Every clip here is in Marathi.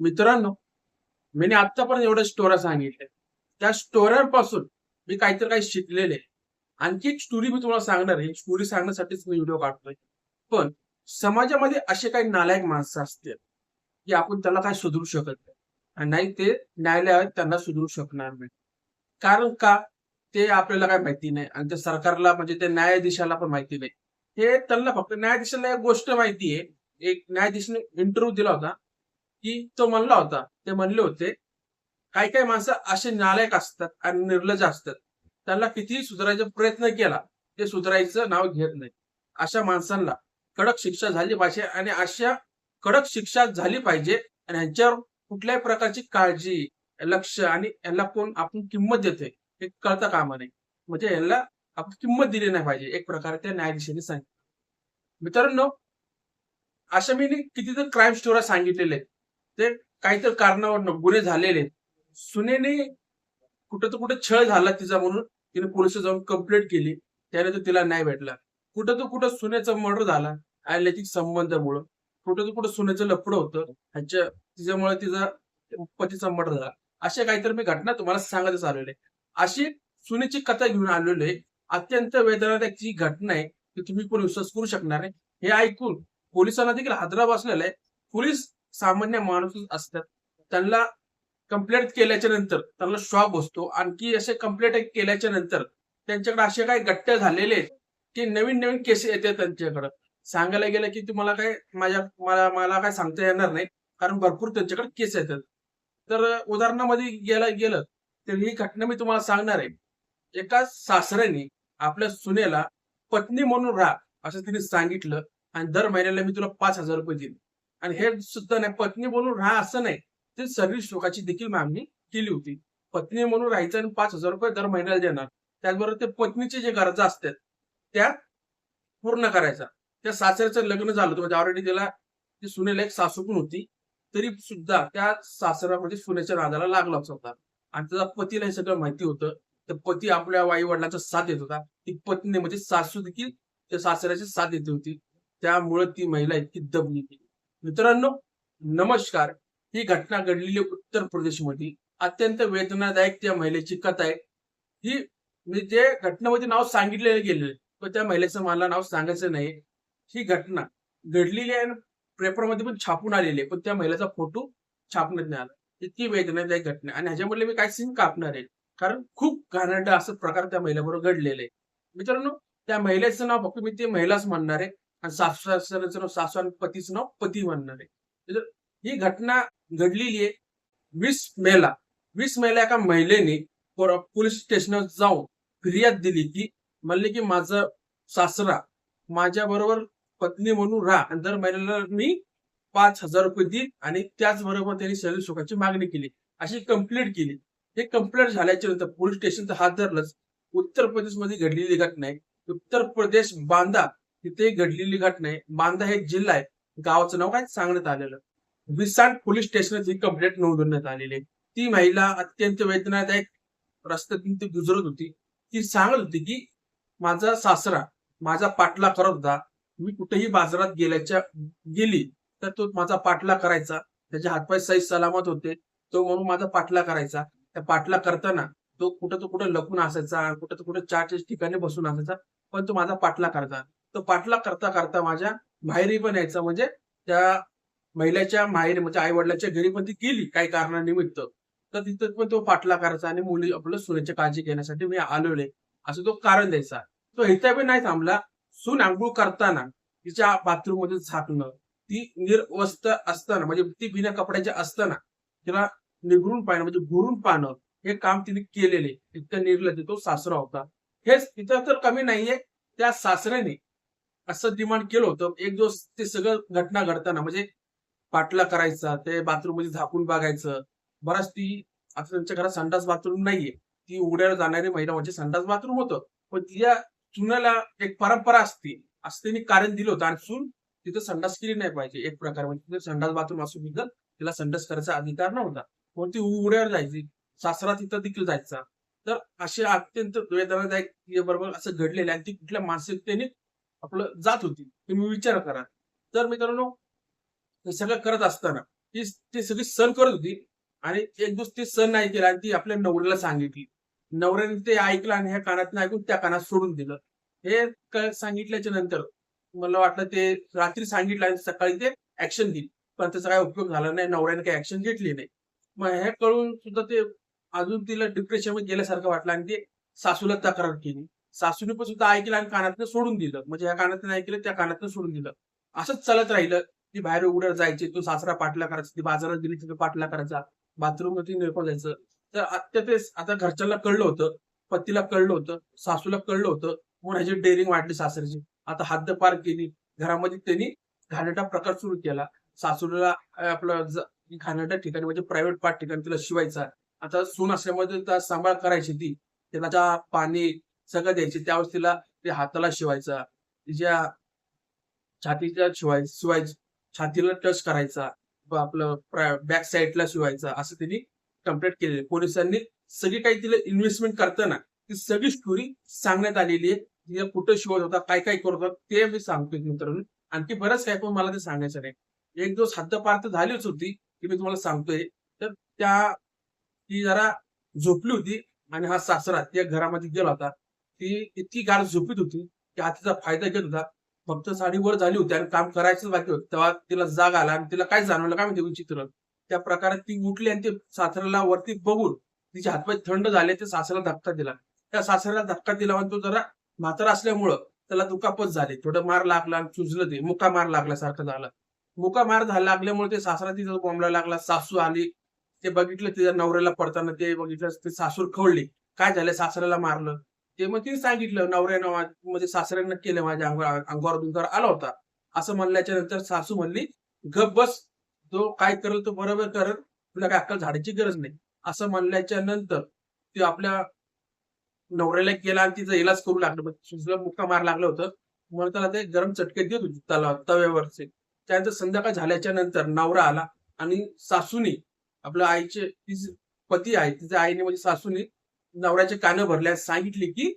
मित्रांनो मी आतापर्यंत एवढ्या स्टोऱ्या सांगितल्या. त्या स्टोऱ्यांपासून मी काहीतरी काही शिकलेले. आणखी एक स्टोरी मी तुम्हाला सांगणार आहे. स्टोरी सांगण्यासाठीच मी व्हिडिओ काढतोय. पण समाजामध्ये असे काही नालायक माणसं असतील की आपण त्याला काय सुधरू शकत नाही. आणि नाही ते न्यायालयात त्यांना सुधरू शकणार नाही. कारण का? ते आपल्याला काय माहिती नाही. आणि त्या सरकारला म्हणजे त्या न्यायाधीशाला पण माहिती नाही. हे त्यांना फक्त न्यायाधीशाला एक गोष्ट माहिती आहे. एक न्यायाधीशने इंटरव्ह्यू दिला होता. की तो म्हणला होता ते म्हणले होते काही काही माणसं असे नालायक असतात आणि निर्लज असतात. त्यांना कितीही सुधारायचा प्रयत्न केला ते सुधारायचं नाव घेत नाही अशा माणसांना कडक शिक्षा झाली पाहिजे आणि अशा कडक शिक्षा झाली पाहिजे आणि ह्यांच्यावर कुठल्याही प्रकारची काळजी लक्ष आणि यांना कोण आपण किंमत देतोय हे कळता कामा नाही म्हणजे यांना आपण किंमत दिली नाही पाहिजे एक प्रकारे त्या न्यायाधीशांनी सांगितलं. मित्रांनो अशा मी कितीतरी क्राईम स्टोऱ्या सांगितलेले आहेत. ते काहीतरी कारणावर गुन्हे झालेले सुनेने कुठं तर कुठं छळ झाला तिचा म्हणून. तिने पोलीस जाऊन कंप्लेंट केली. त्याने तर तिला नाही भेटला. कुठं तर कुठं सुनेचा मर्डर झाला. अनैतिक संबंधामुळं. कुठं तर कुठं सुनेचं लपड होतं. ह्याच्या तिच्यामुळे तिचा पतीचा मर्डर झाला. अशा काहीतरी मी घटना तुम्हाला सांगतच आलेले अशी सुनेची कथा घेऊन आलेलो आहे. अत्यंत वेदनादायक जी घटना आहे ती तुम्ही पण विश्वास करू शकणार नाही. हे ऐकून पोलिसांना देखील हादरा बसलेला आहे. पोलीस सामान्य माणूस असतात. त्यांना कंप्लेंट केल्याच्यानंतर त्यांना शॉक बसतो. आणखी असे कंप्लेंट केल्याच्यानंतर त्यांच्याकडे असे काही गट्ट झालेले आहेत की नवीन नवीन केस येतात त्यांच्याकडे. सांगायला गेलं की तुम्हाला काय माझ्या मला मला काय सांगता येणार नाही कारण भरपूर त्यांच्याकडे केस येतात. तर उदाहरणामध्ये गेलं गेलं तर ही घटना मी तुम्हाला सांगणार आहे. एका सासऱ्याने आपल्या सुनेला पत्नी म्हणून राहा असं तिने सांगितलं आणि दर महिन्याला मी तुला पाच हजार रुपये देईन. आणि हे सुद्धा नाही. पत्नी म्हणून राहा असं नाही. ते सर्व्हिस श्लोकाची देखील मागणी केली होती. पत्नी म्हणून राहायचं आणि पाच हजार रुपये दर महिन्याला देणार. त्याचबरोबर ते पत्नीचे जे गरजा असतात त्या पूर्ण करायचा. त्या सासऱ्याचं लग्न झालं होतं. म्हणजे ऑलरेडी त्याला ती सुनेला एक सासू पण होती. तरी सुद्धा त्या सासऱ्यामध्ये सुनेच्या नादाला लागलाच होता. आणि त्याचा पतीला हे सगळं माहिती होतं. तर पती आपल्या आई वडिलांचा साथ देत होता. ती पत्नी म्हणजे सासू देखील त्या सासऱ्याची साथ देत होती. त्यामुळे ती महिला इतकी दबली गेली. मित्रांनो नमस्कार. ही घटना घडलेली उत्तर प्रदेशमध्ये अत्यंत वेदनादायक त्या महिलेची कथा आहे. ही मी जे घटनेमध्ये नाव सांगितलेलं गेले पण त्या महिलेचं मला नाव सांगायचं नाही. ही घटना घडलेली आहे पेपरमध्ये पण छापून आलेली आहे पण त्या महिलेचा फोटो छापण्यात नाही आला. इतकी वेदनादायक घटना आणि ह्याच्यामध्ये मी काय सीन कापणार आहे कारण खूप घाणेरडा असं प्रकार त्या महिलेबरोबर घडलेले आहे. मित्रांनो त्या महिलेचं नाव फक्त मी ती महिलाच म्हणणार आहे. आणि सासू सासऱ्याचं नाव सासू आणि पतीचं नाव पती म्हणणार आहे. म्हणजे ही घटना घडलेली आहे वीस मेला. वीस मेला एका महिलेने पोलीस स्टेशनवर जाऊन फिर्याद दिली की म्हणले की माझं सासरा माझ्या बरोबर पत्नी म्हणून राहा आणि दर महिन्याला मी पाच हजार रुपये देईल आणि त्याचबरोबर त्यांनी शरीर सुखाची मागणी केली. अशी कंप्लेंट केली. हे कंप्लेंट झाल्याच्यानंतर पोलीस स्टेशनचा हात धरलंच. उत्तर प्रदेशमध्ये घडलेली घटना आहे. उत्तर प्रदेश बांदा तिथे घडलेली घटना आहे बांदा हे जिल्हा आहे. गावाचं नाव काय? सांगण्यात आलेलं. विसाण पोलीस स्टेशन ही कंप्लेंट नोंदवण्यात आलेली आहे. ती महिला अत्यंत वेदनादायक रस्त्यातून ती गुजरत होती. ती सांगत होती की माझा सासरा माझा पाठला करत होता. मी कुठेही बाजारात गेल्याच्या गेली तर तो माझा पाठला करायचा. त्याचे हातपाय सही सलामत होते. तो म्हणून माझा पाठला करायचा. त्या पाठला करताना तो कुठं तो कुठं लपून असायचा कुठं तो कुठं चार ठिकाणी बसून असायचा पण तो माझा पाठला करायचा तो पाठला करता करता माझ्या माहेरी पण यायचा. म्हणजे त्या महिलेच्या माहेरी म्हणजे आई वडिलांच्या घरी पण ती गेली काही कारणानिमित्त. तर तिथं पण तो पाठला करायचा आणि मुली आपलं सुनेची काळजी घेण्यासाठी मी आलोले असं तो कारण द्यायचा. तो इथे पण नाही थांबला. सून आंघोळ करताना तिच्या बाथरूममध्ये झाकणं ती निर्वस्त असताना म्हणजे ती बिना कपड्याच्या असताना तिला निघरून पाहणं म्हणजे घुरून पाहणं हे काम तिने केलेले. इतकं निर्लज तो सासरा होता. हेच तिथं तर कमी नाहीये. त्या सासऱ्याने असं डिमांड केलं होतं. एक दिवस ते सगळं घटना घडताना म्हणजे पाटला करायचा ते बाथरूममध्ये झाकून बघायचं. बराच ती आता त्यांच्या घरात संडास बाथरूम नाहीये. ती उघड्यावर जाणारी महिला म्हणजे संडास बाथरूम होतं. पण तिच्या चुनाला एक परंपरा असते. असं त्यांनी कारण दिलं होतं. आणि चून तिथं संडास केली नाही पाहिजे. एक प्रकार म्हणजे तिथे संडास बाथरूम असून सुद्धा तिला संडास करायचा अधिकार नव्हता. पण ती उघड्यावर जायची. सासरा तिथं देखील जायचा. तर असे अत्यंत वेदनादायक बरोबर असं घडलेलं आणि ती कुठल्या मानसिकतेने आपलं जात होती. तुम्ही विचार करा. तर मित्रांनो हे सगळं करत असताना ती ती सगळी सण करत होती आणि एक दिवस ती सण नाही केला आणि ती आपल्या नवऱ्याला सांगितली. नवऱ्याने ते ऐकलं आणि ह्या कानात ऐकून त्या कानात सोडून दिलं. हे सांगितल्याच्या नंतर मला वाटलं ते रात्री सांगितलं आणि सकाळी ते ऍक्शन दिली पण त्याचा काय उपयोग झाला नाही नवऱ्याने काही ऍक्शन घेतली नाही. मग हे कळून सुद्धा ते अजून तिला डिप्रेशनमध्ये गेल्यासारखं वाटलं आणि ते सासूला तक्रार केली. सासूने पण सुद्धा ऐकलं आणि कानातनं सोडून दिलं. म्हणजे या कानातनं ऐकलं त्या कानातनं सोडून दिलं. असंच चालत राहिलं. ती बाहेर उघड्यावर जायची तो सासरा पाठला करायचा ती बाजारात गेली तिथे पाठला करायचा. बाथरूममध्ये निरपण जायचं. तर आता ते आता घरच्यांना कळलं होतं पतीला कळलं होतं सासूला कळलं होतं म्हणून ह्याची डेअरिंग वाढली सासऱ्याची. आता हद्द पार केली. घरामध्ये त्यांनी घाणेरडा प्रकार सुरू केला. सासूला आपलं ज- ठिकाणी म्हणजे प्रायव्हेट पार्ट ठिकाणी तिला शिवायचा. आता सून असल्यामुळे सांभाळ करायची ती. त्याला पाणी सगळं द्यायची. त्यावेळेस तिला ते हाताला शिवायचा तिच्या छातीच्या शिवाय शिवाय छातीला टच करायचा आपलं बॅक साईडला शिवायचा असं त्यांनी कंप्लेंट केलेली. पोलिसांनी सगळी काही तिला इन्व्हेस्टमेंट करताना ती सगळी स्टोरी सांगण्यात आलेली आहे. तिला कुठं शिवत होता काय काय करत होता ते मी सांगतोय मित्रांनो. आणखी बरंच काय पण मला ते सांगायचं नाही. एक दिवस हद्दपार तर झालीच होती की मी तुम्हाला सांगतोय. तर त्या ती जरा झोपली होती आणि हा सासरा त्या घरामध्ये गेला होता. ती इतकी गाड झोपीत होती की हा तिचा फायदा घेत होता. फक्त साडी वर झाली होती आणि काम करायचंच बाकी होतं. तेव्हा तिला जाग आला आणि तिला काय जाणवलं काय माहिती विचित्र. त्या प्रकारे ती उठली आणि ते सासऱ्याला वरती बघून तिचे हातपाय थंड झाले ते सासऱ्याला धक्का दिला. त्या सासऱ्याला धक्का दिला आणि तो जरा म्हातारा असल्यामुळं त्याला दुखापत झाली. थोडं मार लागला आणि चुजलं ते. मुका मार लागल्यासारखं झालं. मुका मार झाला लागल्यामुळे ते सासरा तिथं बोंबला लागला. सासू आली. ते बघितलं तिच्या नवऱ्याला पडताना ते बघितलं ते सासूर खवळली. काय झालं? सासऱ्याला मारलं. ते मग तिने सांगितलं नवऱ्यानं म्हणजे सासऱ्यानं केलं माझ्या अंगावर अंगावर दुंगार आला होता. असं म्हणल्याच्या नंतर सासू म्हणली गप बस तो काय करेल तो बरोबर करेल तुला काय अक्कल झाडायची गरज नाही. असं म्हणल्याच्या नंतर ते आपल्या नवऱ्याला केला आणि तिचा इलाज करू लागलं. मग सुजला मुक्का मार लागलं होतं. म्हणून त्याला ते गरम चटके देत होते त्याला तव्यावरचे. त्यानंतर संध्याकाळ झाल्याच्यानंतर नवरा आला आणि सासूनी आपल्या आईचे तिचे पती आहे तिच्या आईने म्हणजे सासूनी नवऱ्याचे कानं भरल्या सांगितले की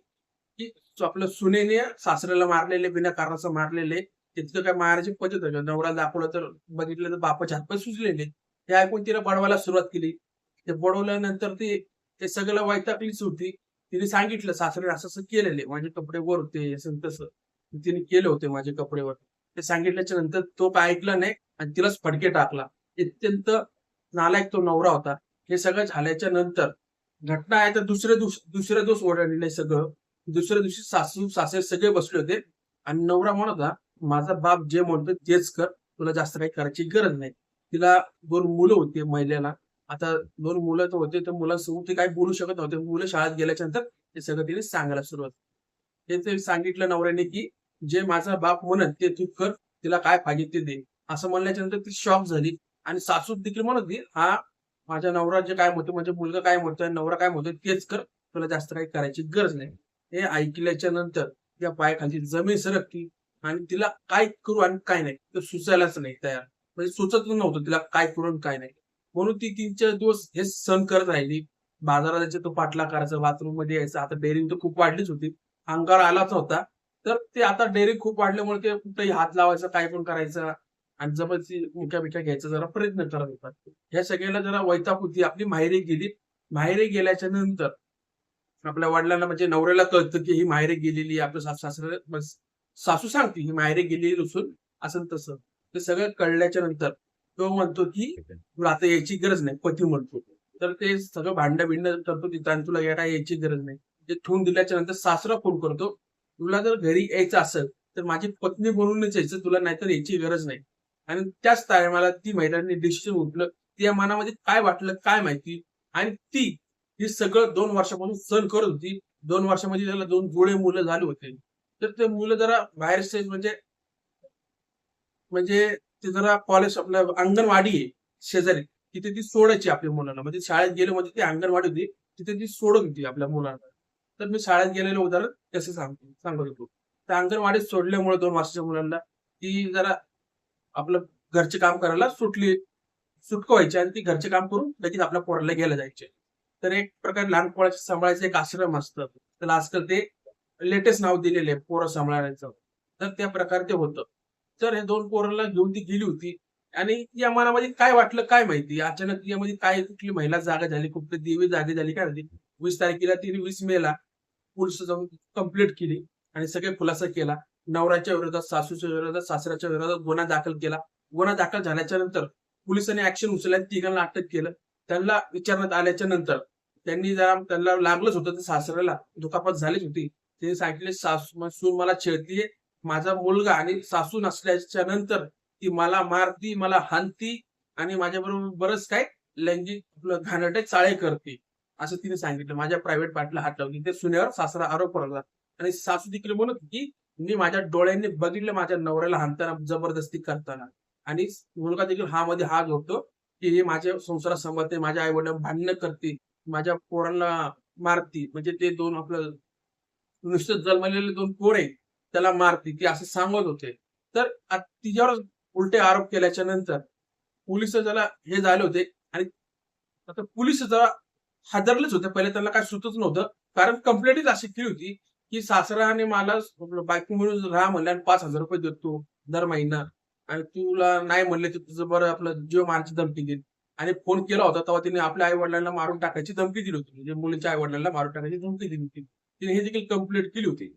की आपलं सुनेने सासऱ्याला मारलेले बिना कारणाचं मारलेले तिथं काय मारायची पद्धत आहे नवरा दाखवलं तर बघितलं तर बापाच्या हातपाय सुजलेले. हे ऐकून तिला बडवायला सुरुवात केली. ते बडवल्यानंतर ती ते सगळं वैतागलीच होती. तिने सांगितलं सासऱ्याने असं असं केलेले. माझे कपडे वर होते असं तसं. तिने केले होते माझे कपडे वर. ते सांगितल्याच्या नंतर तो काय ऐकला नाही आणि तिलाच फडके टाकला. अत्यंत नालायक तो नवरा होता. हे सगळं झाल्याच्यानंतर घटना आहे तर दुसऱ्या दुसरे दुसऱ्या दिवस ओढवलेलं सगळं. दुसऱ्या दिवशी सासू सासरे सगळे बसले होते. आणि नवरा म्हणत होता माझा बाप जे म्हणतो तेच कर. तुला जास्त काही करायची गरज नाही. तिला दोन मुलं होती महिलेला. आता दोन मुलं तर होते तर मुलांसमोर ते काही बोलू शकत नव्हते. मुलं शाळेत गेल्याच्यानंतर ते सगळं तिने सांगायला सुरुवात हे ते सांगितलं नवऱ्याने की जे माझा बाप म्हणत ते तू कर. तिला काय पाहिजे ते दे. असं म्हणल्याच्या नंतर ती शॉक झाली. आणि सासू देखील म्हणत हा माझ्या नवरा जे काय म्हणतो म्हणजे मुलगा काय म्हणतोय नवरा काय म्हणतोय तेच कर. तुला जास्त काही करायची गरज नाही. हे ऐकल्याच्या नंतर त्या पायाखालची जमीन सरकती आणि तिला काय करू आणि काय नाही. ते सुचायलाच नाही तयार. म्हणजे सुचत नव्हतं तिला काय करू आणि काय नाही. म्हणून ती तीन चार दिवस हे सण करत राहिली. बाजारात जायचं तो पाटला करायचा बाथरूममध्ये यायचं. आता डेअरिंग तर खूप वाढलीच होती. अंगावर आलाच होता. तर ते आता डेअरिंग खूप वाढल्यामुळे ते कुठेही हात लावायचं काय पण करायचं. आणि जबरदस्ती मुख्या बिख्या घ्यायचा जरा प्रयत्न करत होता. ह्या सगळ्याला जरा वैताप होती. आपली माहेरी गेली. माहेरी गेल्याच्यानंतर आपल्या वडिलांना म्हणजे नवऱ्याला कळतं की ही माहेरी गेलेली आपल्या आपलं सासू सासरे सासू सांगते ही माहेरी गेलेली नसून असं तसं. ते सगळं कळल्याच्या नंतर तो म्हणतो की तुला आता यायची गरज नाही. पती म्हणतो. तर ते सगळं भांड भिंड करतो तिथं आणि तुला या यायची गरज नाही. ते ठेवून दिल्याच्या नंतर सासरा फोन करतो तुला जर घरी यायचं असेल तर माझी पत्नी म्हणूनच यायचं. तुला नाहीतर यायची गरज नाही. आणि त्याच टायमाला ती महिलांनी डिसिजन उठलं. त्या मनामध्ये काय वाटलं काय माहिती? आणि ती ही सगळं दोन वर्षापासून सण करत होती. दोन वर्षामध्ये त्याला दोन गोळे मुलं झाले होते. तर ते मुलं जरा बाहेर स्टेज म्हणजे म्हणजे ते जरा कॉलेज आपल्या अंगणवाडी आहे शेजारी. तिथे ती सोडायची आपल्या मुलांना. म्हणजे शाळेत गेलो म्हणजे ती अंगणवाडी होती. तिथे ती सोडत होती आपल्या मुलांना. तर मी शाळेत गेलेलं उदाहरण कसं सांगतो सांगत होतो त्या अंगणवाडीत सोडल्यामुळे दोन वर्षाच्या मुलांना ती जरा आपलं घरचे काम करायला सुटली सुटका व्हायची आणि ती घरचे काम करून लगेच आपल्या पोराला गेलं जायचे. तर एक प्रकारे लहान पोराचे सांभाळायचं एक आश्रम असतं. त्याला आजकाल ते लेटेस्ट नाव दिलेले आहे पोरं सांभाळायचं. तर त्या प्रकारे ते होतं. तर हे दोन पोराला घेऊन ती गेली होती आणि या मनामध्ये काय वाटलं काय माहिती? अचानक यामध्ये काय कुठली महिला जागा झाली कुठली देवी जागी झाली काय झाली? वीस तारखेला तिने वीस मेला पुरुष जाऊन कंप्लीट केली आणि सगळे खुलासा केला. नवऱ्याच्या विरोधात सासूच्या विरोधात सासऱ्याच्या विरोधात गुन्हा दाखल केला. गुन्हा दाखल झाल्याच्यानंतर पोलिसांनी ऍक्शन उचलल्या तिघांना अटक केलं. त्यांना विचारण्यात आल्याच्यानंतर त्यांनी जरा त्यांना लागलंच होतं सासऱ्याला दुखापत झालीच होती. त्यांनी सांगितले सासू सून मला छेडतीये. माझा मुलगा आणि सासू नसल्याच्या नंतर ती मला मारती मला हानती आणि माझ्याबरोबर बरंच काय लैंगिक आपलं घाणटे चाळे करते. असं तिने सांगितलं. माझ्या प्रायव्हेट पार्टला हात लावली. ते सुनेवर सासरा आरोप पडला आणि सासू देखील म्हणत होती मी माझ्या डोळ्यांनी बघितलं माझ्या नवऱ्याला हाणताना जबरदस्ती करताना. आणि मुलगा देखील हा मध्ये हा जोडतो की हे माझ्या संसारात संबंध माझ्या आई वडील भांडणं करते माझ्या पोरांना मारती म्हणजे ते दोन आपलं नुसतं जन्मलेले दोन पोरे त्याला मारती ते असं सांगत होते. तर तिच्यावर उलटे आरोप केल्याच्यानंतर पोलीस त्याला हे झाले होते आणि आता पोलीस जरा हादरलेच होते. पहिले त्यांना काय सुचत नव्हतं. कारण कंप्लेंटच अशी केली होती की सासरा आणि मला बायको म्हणून राहा म्हणले आणि पाच हजार रुपये देतो दर महिना. आणि तुला नाही म्हणले तर तुझं बरं आपलं जीव मारची धमकी देईल आणि फोन केला होता तेव्हा तिने आपल्या आई वडिलांना मारून टाकायची धमकी दिली होती. म्हणजे मुलीच्या आई वडिलांना मारून टाकायची धमकी दिली होती. तिने हे देखील कंप्लेंट केली होती.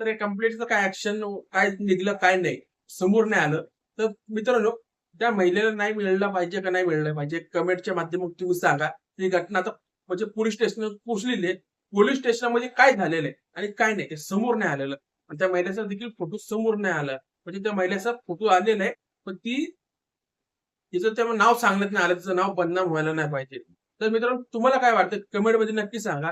तर हे कंप्लेंटचं काय ऍक्शन काय निघलं काय नाही समोर नाही आलं. तर मित्रांनो त्या महिलेला नाही मिळलं पाहिजे का नाही मिळलं पाहिजे? कमेंटच्या माध्यमातून तुम्ही सांगा. ही घटना आता म्हणजे पोलीस स्टेशन पोहोचलेली आहे. पोलीस स्टेशनमध्ये काय झालेलं आहे आणि काय नाही ते समोर नाही आलेलं. आणि त्या महिलेचा देखील फोटो समोर नाही आला. म्हणजे त्या महिलेचा फोटो आलेला आहे पण ती तिचं त्या नाव सांगण्यात नाही आलं. तिचं नाव बदनाम व्हायला नाही पाहिजे. तर मित्रांनो तुम्हाला काय वाटतं? कमेंटमध्ये नक्की सांगा.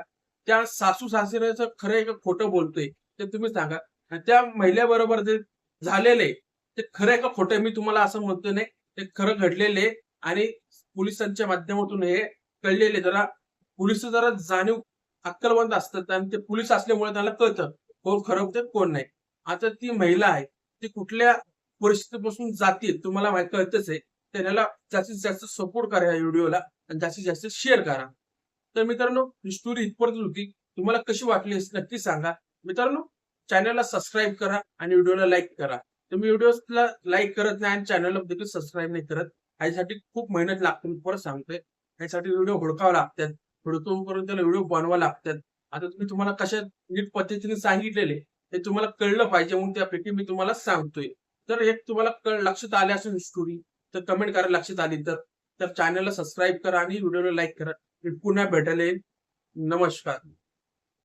त्या सासू सासऱ्याचं खरं एक खोटं बोलतोय ते तुम्ही सांगा. आणि त्या महिलेबरोबर जे झालेलं आहे ते खरं आहे का खोटं मी तुम्हाला असं म्हणतो नाही. ते खरं घडलेले आणि पोलिसांच्या माध्यमातून हे कळलेले जरा पोलीस जरा जाणीव अक्कलवंत असतात आणि ते पोलीस असल्यामुळे त्यांना कळतं कोण खरं कोण नाही. आता ती महिला आहे ती कुठल्या परिस्थितीपासून जाते तुम्हाला माहिती कळतच आहे. तर जास्तीत जास्त सपोर्ट करा या व्हिडिओला आणि जास्तीत जास्त शेअर करा. तर मित्रांनो ही स्टोरी इथपर्यंत होती. तुम्हाला कशी वाटली नक्की सांगा. मित्रांनो चॅनलला सबस्क्राईब करा आणि व्हिडिओला लाईक करा. तुम्ही व्हिडिओला लाईक करत नाही आणि चॅनलला देखील सबस्क्राईब नाही करत यासाठी खूप मेहनत लागते मी परत सांगतोय. यासाठी व्हिडिओ हुडकावा लागतात. हुडकून त्याला व्हिडिओ बनवा लागतात. आता तुम्ही तुम्हाला कशा नीट पद्धतीने सांगितलेले हे तुम्हाला कळलं पाहिजे म्हणून त्यापैकी मी तुम्हाला सांगतोय. तर एक तुम्हाला कळ लक्षात आले असेल स्टोरी तर कमेंट करा लक्षात आली तर तर चॅनलला सबस्क्राईब करा आणि व्हिडिओला लाईक करा. पुन्हा भेटायला येईल. नमस्कार.